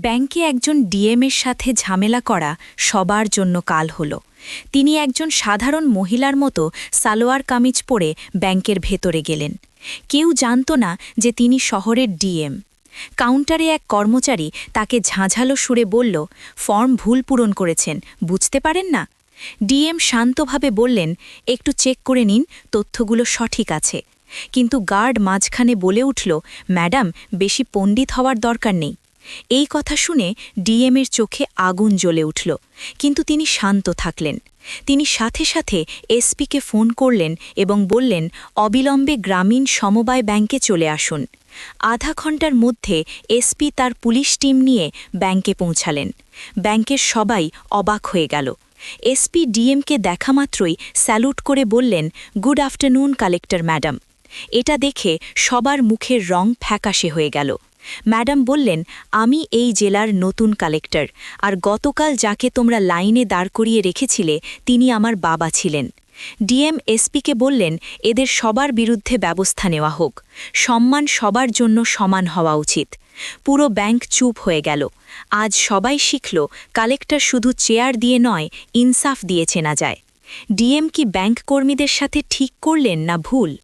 ব্যাংকে একজন ডিএমের সাথে ঝামেলা করা সবার জন্য কাল হল। তিনি একজন সাধারণ মহিলার মতো সালোয়ার কামিজ পরে ব্যাংকের ভেতরে গেলেন। কেউ জানত না যে তিনি শহরের ডিএম। কাউন্টারে এক কর্মচারী তাকে ঝাঁঝালো সুরে বলল, ফর্ম ভুল পূরণ করেছেন, বুঝতে পারেন না? ডিএম শান্তভাবে বললেন, একটু চেক করে নিন, তথ্যগুলো সঠিক আছে। কিন্তু গার্ড মাঝখানে বলে উঠল, ম্যাডাম, বেশি পণ্ডিত হওয়ার দরকার নেই। এই কথা শুনে ডিএমের চোখে আগুন জ্বলে উঠল, কিন্তু তিনি শান্ত থাকলেন। তিনি সাথে সাথে এসপিকে ফোন করলেন এবং বললেন, অবিলম্বে গ্রামীণ সমবায় ব্যাংকে চলে আসুন। আধা ঘণ্টার মধ্যে এসপি তার পুলিশ টিম নিয়ে ব্যাংকে পৌঁছালেন। ব্যাংকের সবাই অবাক হয়ে গেল। এসপি ডিএমকে দেখামাত্রই স্যালুট করে বললেন, গুড আফটারনুন কালেক্টর ম্যাডাম। এটা দেখে সবার মুখের রং ফ্যাকাশে হয়ে গেল। ম্যাডাম বললেন, আমি এই জেলার নতুন কালেক্টর। আর গতকাল যাকে তোমরা লাইনে দাঁড় করিয়ে রেখেছিলে, তিনি আমার বাবা ছিলেন। ডিএম এসপিকে বললেন, এদের সবার বিরুদ্ধে ব্যবস্থা নেওয়া হোক। সম্মান সবার জন্য সমান হওয়া উচিত। পুরো ব্যাংক চুপ হয়ে গেল। আজ সবাই শিখল, কালেক্টর শুধু চেয়ার দিয়ে নয়, ইনসাফ দিয়ে চেনা যায়। ডিএম কি ব্যাংক কর্মীদের সাথে ঠিক করলেন না ভুল?